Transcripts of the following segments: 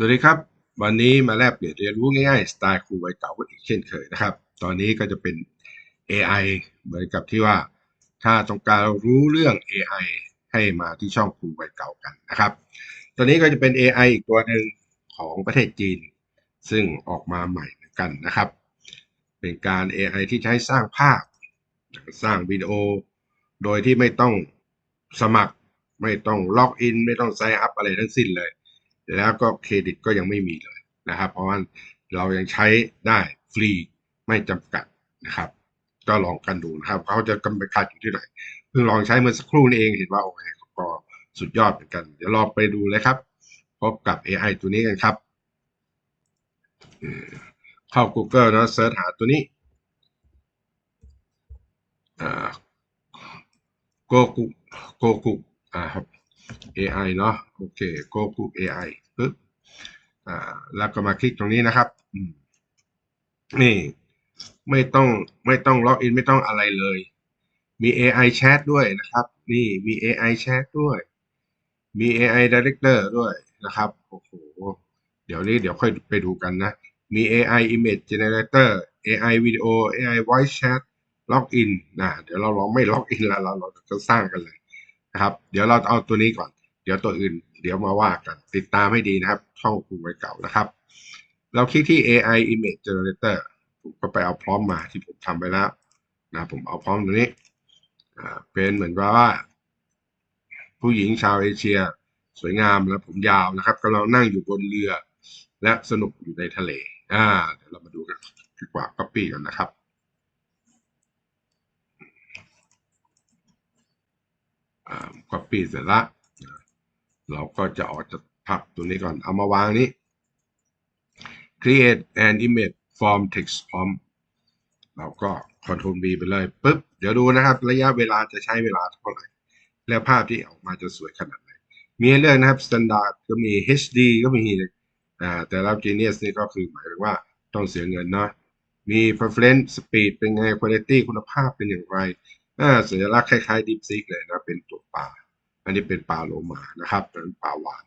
สวัสดีครับ วันนี้มาแลกเปลี่ยนเรียนรู้ง่ายๆ สไตล์ครูวัยเก่ากันอีกเช่นเคยนะครับ ตอนนี้ก็จะเป็น AI เหมือนกับที่ว่า ถ้าต้องการรู้เรื่อง AI ให้มาที่ช่องครูวัยเก่ากันนะครับ ตอนนี้ก็จะเป็น AI อีกตัวหนึ่งของประเทศจีน ซึ่งออกมาใหม่เหมือนกันนะครับ เป็นการ AI ที่ใช้สร้างภาพ สร้างวิดีโอ โดยที่ไม่ต้องสมัคร ไม่ต้องล็อกอิน ไม่ต้องไซน์อัพอะไรทั้งสิ้นเลย แล้วก็เครดิตก็ยังไม่มีเลยนะครับ เพราะว่าเรายังใช้ได้ฟรีไม่จำกัดนะครับ ก็ลองกันดูนะครับเขาจะกำไรขาดอยู่ที่ไหนเพิ่งลองใช้เมื่อสักครู่นี้เองเห็นว่าโอเคก็สุดยอดเหมือนกัน เดี๋ยวลองไปดูเลยครับ พบกับ AI ตัวนี้กันครับ เข้า Google นะเซิร์ชหาตัวนี้อ่า Go Google Go Google อ่าครับ AI เนาะโอเค Go Google AI อ่าแล้วก็มาคลิกตรงนี้นะครับนี่ไม่ต้องไม่ต้องล็อกอินไม่ต้องอะไรเลย มี AI Chat ด้วยนะครับ นี่มี AI Chat ด้วย มี AI Director ด้วยนะครับโอ้โหเดี๋ยวนี้เดี๋ยวค่อยไปดูกันนะ มี AI Image Generator AI Video AI Voice Chat ล็อกอินนะเดี๋ยวเราลองไม่ล็อกอินแล้วเราเราจะสร้างกันเลยนะครับ เดี๋ยวเราเอาตัวนี้ก่อน เดี๋ยวตัวอื่น เดี๋ยวมาว่ากัน ติดตามให้ดีนะครับ ช่องครูไว้เก่านะครับ เราคลิกที่ AI Image Generator ผมก็ไปเอาพร้อมมาที่ผมทำไปแล้วนะผมเอาพร้อมตัวนี้เป็นเหมือนกับว่า ผู้หญิงชาวเอเชีย สวยงามและผมยาวนะครับกำลังนั่งอยู่บนเรือ และสนุกอยู่ในทะเลอ่าเดี๋ยวเรามาดูกันดีกว่า copy กันนะครับอ่า copy เสร็จละ เราก็จะออกจากภาพตัวนี้ก่อน เอามาวางนี้ create an image from text prompt เราก็ Ctrl V ไปเลยปุ๊บ เดี๋ยวดูนะครับ ระยะเวลาจะใช้เวลาเท่าไหร่ แล้วภาพที่ออกมาจะสวยขนาดไหน มีเลือกนะครับ Standard ก็มี HD ก็มีอ่าแต่เรา Genius นี่ก็คือหมายถึงว่าต้องเสียเงินเนาะมี Preference Speed เป็นไง Quality คุณภาพเป็นอย่างไรอ่าสัญลักษณ์คล้ายๆ DeepSeek เลยนะ เป็นตัวปลา อันนี้เป็นปลาโลมานะครับเป็นปลาหวาน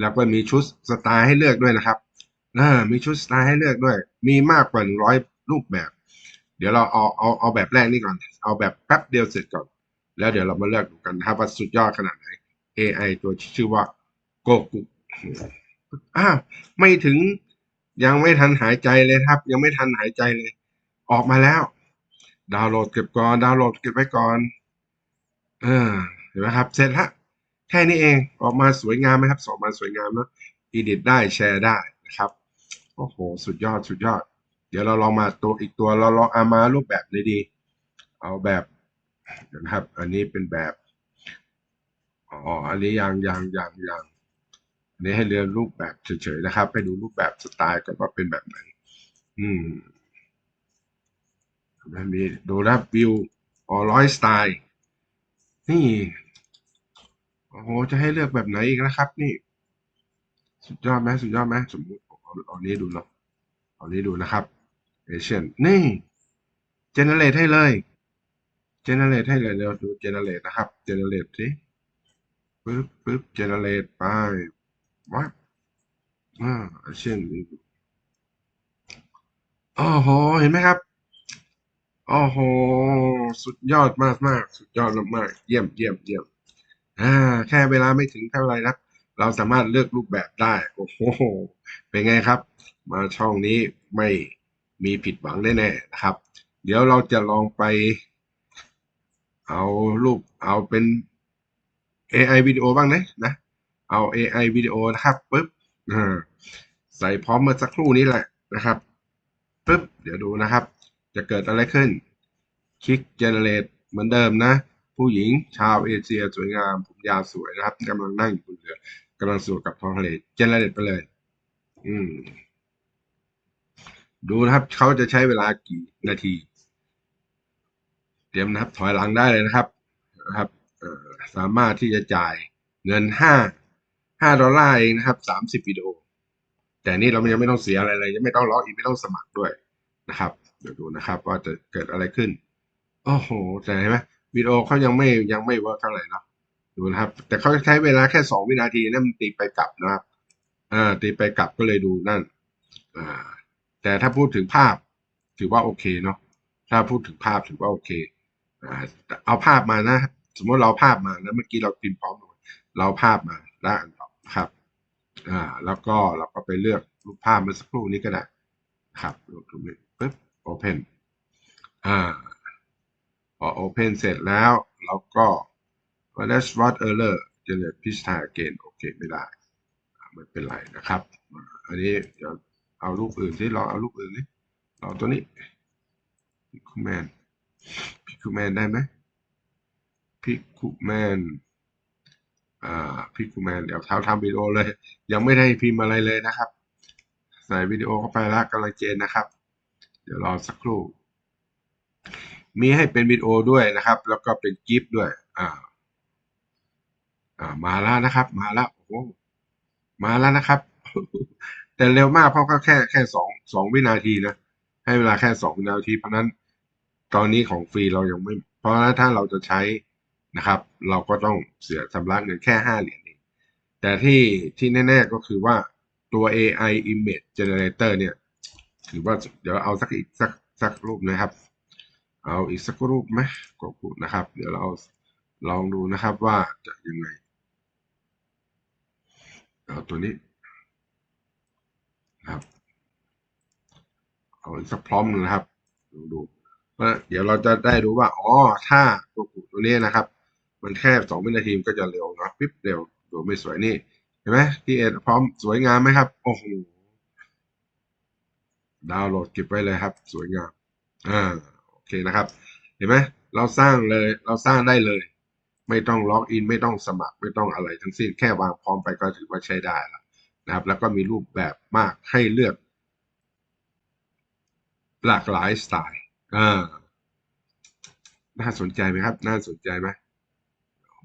แล้วก็มีชุดสไตล์ให้เลือกด้วยนะครับอ่ามีชุดสไตล์ให้เลือกด้วย มีมากกว่าหนึ่งร้อยรูปแบบ เดี๋ยวเราเอาเอาเอาแบบแรกนี่ก่อน เอาแบบแป๊บเดียวเสร็จก่อน แล้วเดี๋ยวเรามาเลือกดูกันนะครับว่าสุดยอดขนาดไหน AI ตัวที่ชื่อว่าโกกุอ้าวไม่ถึงยังไม่ทันหายใจเลยครับ ยังไม่ทันหายใจเลย ออกมาแล้ว ดาวน์โหลดเก็บก่อน ดาวน์โหลดเก็บไว้ก่อน เออ เห็นไหมครับ เสร็จละแค่นี้เองออกมาสวยงามไหมครับออกมาสวยงามนะอีดิทได้แชร์ได้นะครับโอ้โหสุดยอดสุดยอด เดี๋ยวเราลองมาตัวอีกตัวเราลองเอามารูปแบบเลยดี เอาแบบนะครับ อันนี้เป็นแบบอ๋ออันนี้ยังยังยังยังอันนี้ให้เรียนรูปแบบเฉยๆนะครับให้ดูรูปแบบสไตล์ก่อนว่าเป็นแบบไหนอืมมีดูนะวิวอ๋อร้อยสไตล์ นี่ โอ้โห จะให้เลือกแบบไหนอีกนะครับ นี่ สุดยอดไหมสุดยอดไหมสมมติเอาเอานี้ดูเนาะเอานี้ดูนะครับเอเชียนนี่เจเนเรตให้เลยเจเนเรตให้เลยเดี๋ยวดูเจเนเรตนะครับเจเนเรตสิปึ๊บปึ๊บเจเนเรตไปวัดอ่าเอเชียนโอ้โหเห็นไหมครับ โอ้โห สุดยอดมากมากสุดยอดมากเยี่ยมเยี่ยมเยี่ยมอ่า แค่เวลาไม่ถึงเท่าไรนะเราสามารถเลือกรูปแบบได้ โอ้โห เป็นไงครับ มาช่องนี้ไม่มีผิดหวังแน่ๆนะครับ เดี๋ยวเราจะลองไป เอารูปเอาเป็น AI วิดีโอบ้างนะนะ เอา AI วิดีโอนะครับปึ๊บอ่าใส่พร้อมเมื่อสักครู่นี้แหละนะครับปึ๊บเดี๋ยวดูนะครับ จะเกิดอะไรขึ้น คลิก generate เหมือนเดิมนะ ผู้หญิงชาวเอเชียสวยงาม ผมยาวสวยนะครับกำลังนั่งอยู่บนเรือกำลังสู่กับท้องทะเล generate ไปเลย อืม ดูนะครับเขาจะใช้เวลากี่นาที เตรียมนะครับ ถอยหลังได้เลยนะครับนะครับสามารถที่จะจ่ายเงินห้าห้าดอลลาร์เองนะครับสามสิบวิดีโอ แต่นี่เรายังไม่ต้องเสียอะไรเลยยังไม่ต้องล็อกอินไม่ต้องสมัครด้วยนะครับ เดี๋ยวดูนะครับว่าจะเกิดอะไรขึ้น โอ้โห แต่เห็นไหมวิดีโอเขายังไม่ยังไม่เวิร์กเท่าไหร่เนาะดูนะครับ แต่เขาใช้เวลาแค่สองวินาทีนั่นมันตีไปกลับนะครับอ่าตีไปกลับก็เลยดูนั่นอ่าแต่ถ้าพูดถึงภาพถือว่าโอเคเนาะถ้าพูดถึงภาพถือว่าโอเคอ่าเอาภาพมานะ สมมติเราภาพมานะเมื่อกี้เราพิมพ์พร้อมกันเราเอาภาพมาแล้วครับอ่าแล้วก็เราก็ไปเลือกรูปภาพเมื่อสักครู่นี้ก็ได้ครับลงตรงนี้ open อ่าพอ open เสร็จแล้วเราก็ that's what error generate page tag again โอเคไม่ได้ไม่เป็นไรนะครับ อันนี้เดี๋ยวเอารูปอื่นที่ลองเอารูปอื่นนี่เอาตัวนี้พิคุแมนพิคุแมนได้ไหมพิคุแมนอ่าพิคุแมนเดี๋ยวเท้าทำวิดีโอเลย ยังไม่ได้พิมพ์อะไรเลยนะครับ ใส่วิดีโอเข้าไปแล้วกำลังเจนนะครับ ดี๋ยวรอสักครู่ มีให้เป็นวิดีโอด้วยนะครับ แล้วก็เป็นกิฟต์ด้วย อ่า อ่า มาแล้วนะครับ มาแล้วโอ้โหมาแล้วนะครับ แต่เร็วมากเพราะก็แค่แค่สองสองวินาทีนะ ให้เวลาแค่สองวินาที เพราะนั้นตอนนี้ของฟรีเรายังไม่ เพราะฉะนั้นถ้าเราจะใช้นะครับ เราก็ต้องเสียชำระเงินแค่ห้าเหรียญเองแต่ที่ที่แน่ ๆก็คือว่าตัว AI Image Generator เนี่ย ถือว่าเดี๋ยวเอาสักอีกสักสักรูปนะครับ เอาอีกสักรูปไหมก็พูนะครับ เดี๋ยวเราลองดูนะครับว่าจะยังไงเอาตัวนี้นะครับ เอาอีกสักพร้อมหนึงนะครับดูดูว่าเดี๋ยวเราจะได้รู้ว่าอ๋อถ้าตัวกูตัวนี้นะครับ มันแค่สองวินาทีมันก็จะเร็วเนาะปิ๊บเร็วดูไม่สวยนี่เห็นไหมที่เอ็ดพร้อมสวยงามไหมครับโอ้โห ดาวน์โหลดเก็บไว้เลยครับ สวยงามอ่าโอเคนะครับ เห็นไหมเราสร้างเลยเราสร้างได้เลย ไม่ต้องล็อกอินไม่ต้องสมัครไม่ต้องอะไรทั้งสิ้นแค่วางพร้อมไปก็ถือว่าใช้ได้แล้วนะครับ แล้วก็มีรูปแบบมากให้เลือก หลากหลายสไตล์อ่าน่าสนใจไหมครับ น่าสนใจไหม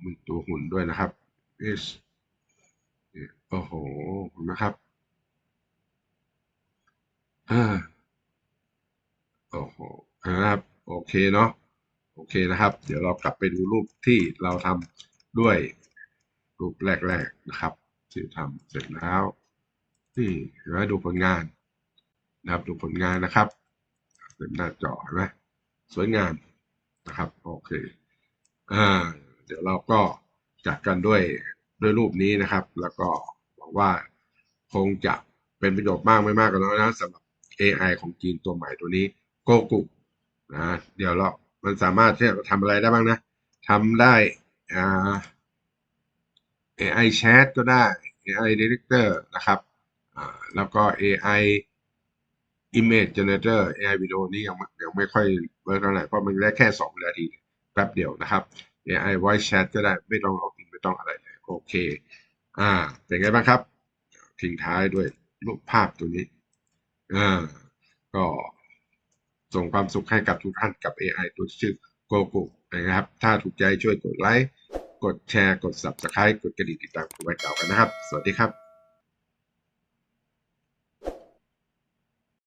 มีตัวหุ่นด้วยนะครับ H โอ้โหนไหมครับ อ่าโอ้โหนะครับ โอเคเนาะโอเคนะครับ เดี๋ยวเรากลับไปดูรูปที่เราทำด้วยรูปแรกๆนะครับที่ทำเสร็จแล้วนี่เห็นไหมดูผลงานนะครับดูผลงานนะครับเต็มหน้าจอเห็นไหมสวยงามนะครับโอเคอ่าเดี๋ยวเราก็จากกันด้วยด้วยรูปนี้นะครับ แล้วก็หวังว่าคงจะเป็นประโยชน์มากไม่มากก็น้อยนะสำหรับ AI ของจีนตัวใหม่ตัวนี้โกกุนะเดี๋ยวเรา มันสามารถที่จะทำอะไรได้บ้างนะทำได้อ่า AI Chat ก็ได้ AI Director นะครับอ่าแล้วก็ AI Image Generator AI Video นี่ยังยังไม่ค่อยเวิร์กเท่าไหร่เพราะมันได้แค่สองนาทีแป๊บเดียวนะครับ AI Voice Chat ก็ได้ไม่ต้องล็อกอินไม่ต้องอะไรเลยโอเค อ่า เป็นไงบ้างครับ ทิ้งท้ายด้วยรูปภาพตัวนี้ อ่าก็ส่งความสุขให้กับทุกท่านกับ AI ตัวชื่อโกโก้นะครับ ถ้าถูกใจช่วยกดไลค์ กดแชร์ กด Subscribe กดกระดิ่งติดตามกดไว้เก่ากันนะครับ สวัสดีครับ